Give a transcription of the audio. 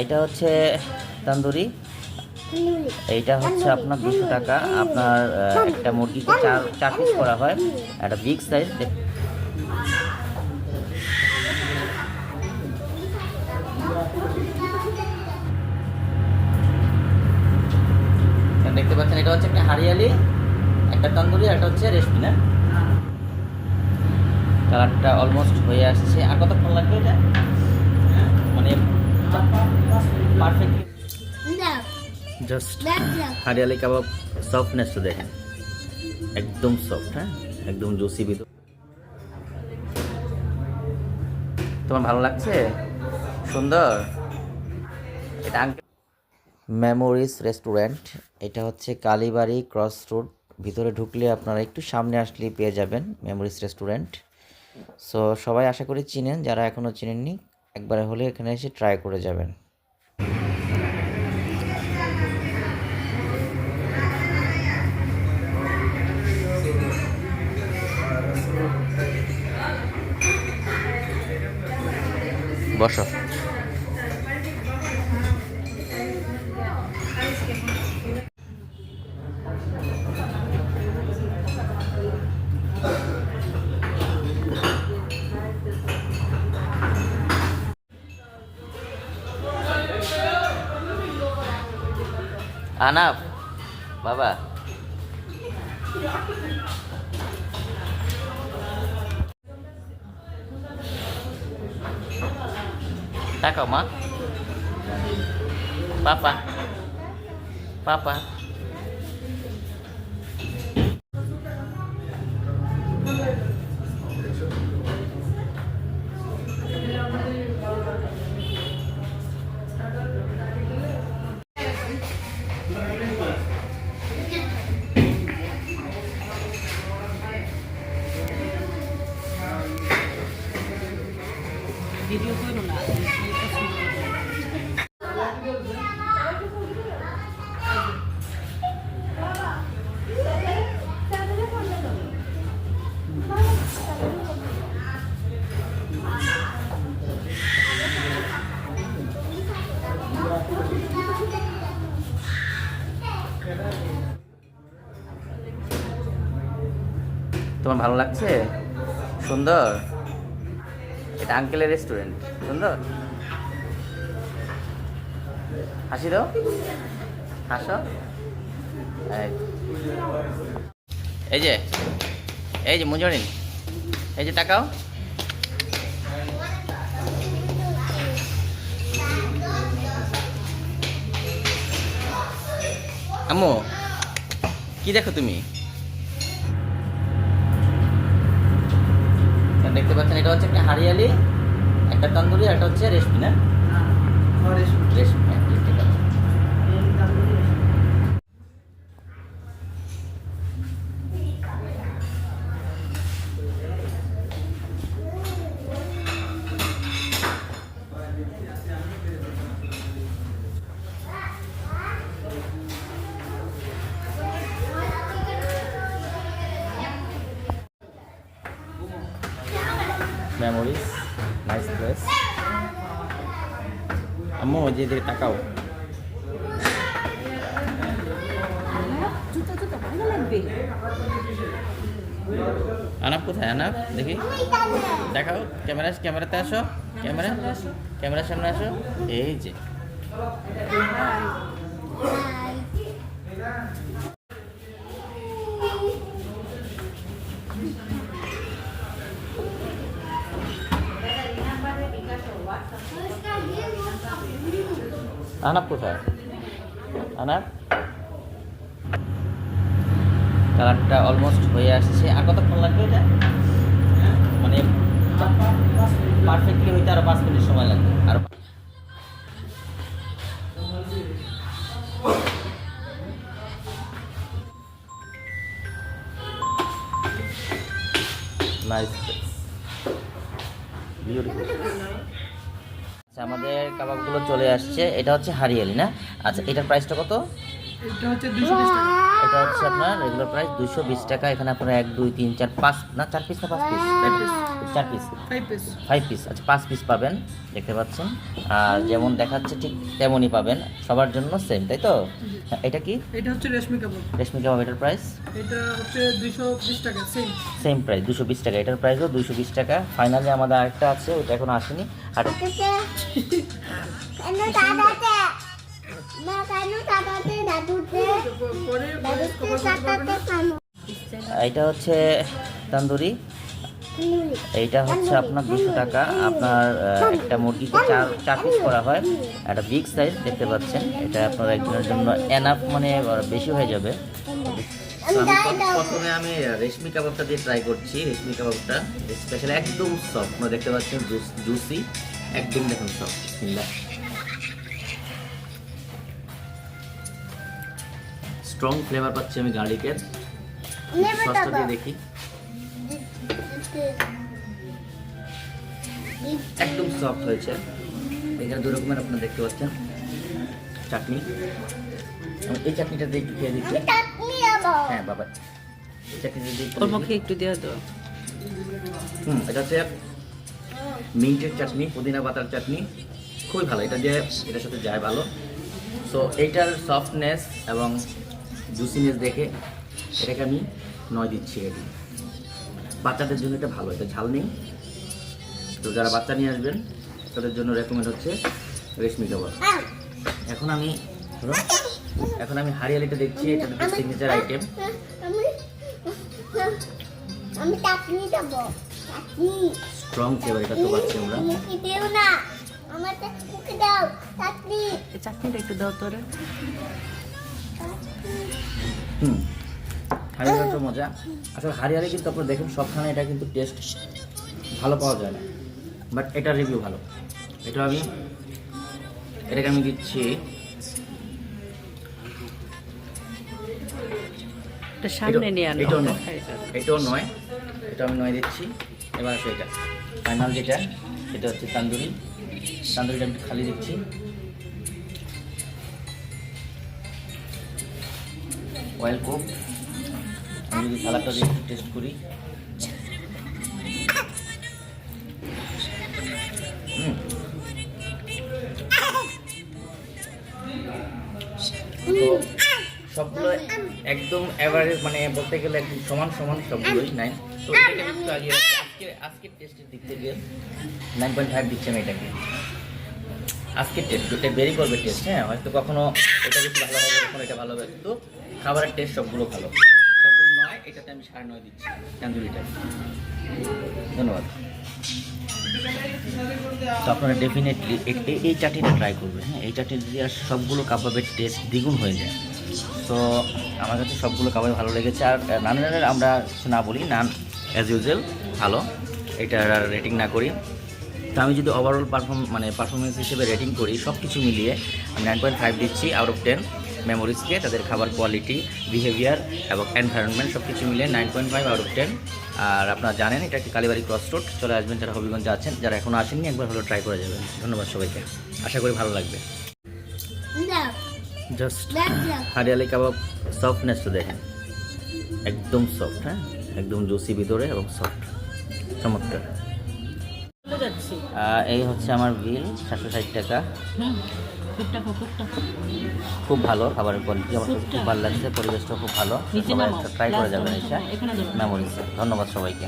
এইটা হচ্ছে তান্দুরি। এইটা হচ্ছে আপনার দুশো টাকা। আপনার একটা মুরগিকে চার চার পিস করা হয়। একটা বিগ সাইজ দেখতে পাচ্ছেন, এটা হচ্ছে একটা হারিয়ালি, একটা তন্দুরি একটা হচ্ছে রেশমি, না? কালারটা অলমোস্ট হয়ে আসছে। আর কতক্ষণ লাগবে এটা? মানে perfectly just hariyali kebab softness তো দেখেন। একদম সফট হ্যাঁ? একদম জুসি ভিতর। তোমার ভালো লাগছে? সুন্দর? এটা মেমোরিজ রেস্টুরেন্ট এটা হচ্ছে কালীবাড়ি ক্রস রোড ভিতরে ঢুকলে আপনারা একটু সামনে আসলেই পেয়ে যাবেন মেমোরিজ রেস্টুরেন্ট সো সবাই আশা করি চিনেন যারা এখনও চিনেননি একবার হলে এখানে এসে ট্রাই করে যাবেন। বসো। Anap. Baba. kau mat, Papa. Papa. তোমার ভালো লাগছে? সুন্দর। এটা আঙ্কেলের রেস্টুরেন্ট সুন্দর? হাসি দাও। হাসো। এই। এই যে এই যে মুজরিন এই যে টাকাও আম্মু কি দেখো তুমি? দেখতে পাচ্ছেন এটা হচ্ছে একটা হারিয়ালি একটা তন্দুরি একটা হচ্ছে রেশমি না? রেশমি হ্যাঁ, দেখতে পাচ্ছেন। মেমোরিজ নাইস প্লেস আম্মু যে এদিকে তাকাও আনাপ কোথায় আনাপ দেখি। দেখাও, ক্যামেরা, ক্যামেরাতে আসো, ক্যামেরা। ক্যামেরার সামনে আসো। এই যে। আনাপ কোথায়? আনাপ কালারটা অলমোস্ট হয়ে আসছে। আর কতক্ষণ লাগবে এটা? মানে পারফেক্টলি হইতে আরও পাঁচ মিনিট সময় লাগবে। আর নাইস বিউটিফুল আচ্ছা আমাদের কাবাবগুলো চলে আসছে। এটা হচ্ছে হারিয়ালি না? আচ্ছা এটার প্রাইসটা কত? এটা হচ্ছে টাকা। এটা হচ্ছে আপনার রেগুলার প্রাইস দুশো বিশ টাকা। এখানে আপনার এক দুই তিন চার পাঁচ না চার পিস না পাঁচ পিস চার পিস ফাইভ পিস আচ্ছা পাঁচ পিস পাবেন দেখতে পাচ্ছেন। আর যেমন দেখাচ্ছে ঠিক তেমনই পাবেন সবার জন্য সেম তাই তো? এটা কি? এটা হচ্ছে রেশমি কাপড় রেশমি কাবাব এটার প্রাইস এটা হচ্ছে দুইশো বিশ টাকা সেম সেম প্রাইস দুশো বিশ টাকা এটার প্রাইসও দুশো বিশ টাকা। ফাইনালি আমাদের আরেকটা আছে ওটা এখন আসেনি। আর এটা হচ্ছে তান্দুরি। এইটা হচ্ছে আপনার দুশো টাকা। আপনার একটা মুরগিকে চার চার পিস করা হয়। একটা বিগ সাইজ দেখতে পাচ্ছেন। এটা আপনার একজনের জন্য এনাফ মানে বেশি হয়ে যাবে। আমি প্রথমে আমি রেশমি কাবাবটা দিয়ে ট্রাই করছি। রেশমি কাবাবটা স্পেশাল একদম সফট আপনারা দেখতে পাচ্ছেন জুসি একদম দেখুন সফট বিসমিল্লাহ। স্ট্রং ফ্লেভার পাচ্ছি আমি গার্লিকের সসটা দিয়ে দেখি। একদম সফট হয়েছে। এখানে দু রকমের আপনারা দেখতে পাচ্ছেন। চাটনি। এই চাটনিটা দিয়ে একটু খেয়ে দিচ্ছি হ্যাঁ বাবা। এই চাটনিটা দিয়ে ওর দেখি। পক্ষে একটু দেওয়া তো হুম এটা হচ্ছে মিন্টের চাটনি পুদিনা পাতার চাটনি। খুবই ভালো। এটা যে এটার সাথে যায় ভালো। সো এইটার সফটনেস এবং জুসিনেস দেখে এটাকে আমি নয় দিচ্ছি রেডি বাচ্চাদের জন্য এটা ভালো এটা ঝাল নেই। তো যারা বাচ্চা নিয়ে আসবেন তাদের জন্য রেকমেন্ড হচ্ছে রেশমি কাবাব। এখন আমি এখন আমি হারিয়ালিটা দেখছি এটা সিগনেচার আইটেম আমি আমি চাটনি দেবো চাটনি। স্ট্রং ফ্লেভার এটা তো পাচ্ছি আমরা। দেও না আমার মুখে দাও চাটনি। চাটনিটা একটু দাও তোরে। হুম। হারিয়ালি তো মজা। আসলে হারিয়ারে কিন্তু আপনারা দেখুন সবখানে এটা কিন্তু টেস্ট ভালো পাওয়া যায় না। বাট এটা রিভিউ ভালো। এটা আমি এটাকে আমি দিচ্ছি। এটা সামনে নিয়ে আনো। এটাও নয়। এটাও নয়। এটা আমি নয় দিচ্ছি। এবার আছে এটা। ফাইনাল যেটা সেটা হচ্ছে তান্দুরি। তান্দুরিটা আমি খালি দিচ্ছি। অয়েল কোক যদি সালাদটা দিয়ে একটু টেস্ট করি। তো সবগুলো একদম এভারেজ মানে বলতে গেলে একদম সমান সমান সবগুলোই নাইন তো আজকে আজকের টেস্টের দিক থেকে নাইন পয়েন্ট ফাইভ দিচ্ছি আমি এটাকে। আজকের টেস্ট ওটা বেরি করবে টেস্ট হ্যাঁ? হয়তো কখনো এটা বেশি ভালো হবে, কখনো এটা ভালো হবে। কিন্তু খাবারের টেস্ট সবগুলো ভালো। এটাতে আমি সাড়ে নয় দিচ্ছি তান্দুরিটা ধন্যবাদ। তো আপনারা ডেফিনেটলি এই চাটনিটা ট্রাই করবেন হ্যাঁ? এই চাটনি দিয়ে আর সবগুলো কাবাবের টেস্ট দ্বিগুণ হয়ে যায়। তো আমার কাছে সবগুলো কাবাব ভালো লেগেছে। আর নানের আমরা কিছু না বলি, নান অ্যাজ ইউজুয়াল ভালো। এটার রেটিং না করি। তো আমি যদি ওভারঅল পারফর্ম মানে পারফরমেন্স হিসেবে রেটিং করি সব কিছু মিলিয়ে আমি নাইন পয়েন্ট ফাইভ দিচ্ছি আউট অফ টেন মেমোরিজকে তাদের খাবার কোয়ালিটি বিহেভিয়ার এবং এনভায়রনমেন্ট সব কিছু মিলিয়ে nine point five out of ten আর আপনারা জানেন এটা একটি কালীবাড়ি ক্রস রোড চলে আসবেন যারা হবিগঞ্জে আছেন যারা এখনও আসেননি একবার হলো ট্রাই করে যাবেন। ধন্যবাদ সবাইকে। আশা করি ভালো লাগবে। জাস্ট হারিয়ালি কাবাব সফটনেসটা দেখেন। একদম সফট হ্যাঁ? একদম জুসি ভিতরে এবং সফট চমৎকার। চলে যাচ্ছি? আহ, এই হচ্ছে আমার বিল সাতশো ষাট টাকা। খুব ভালো খাবারের কোয়ালিটি আমার খুব ভালো লাগছে পরিবেশটা খুব ভালো। সবাই ট্রাই করে যাবেন এখানে মেমোরিজ ধন্যবাদ সবাইকে।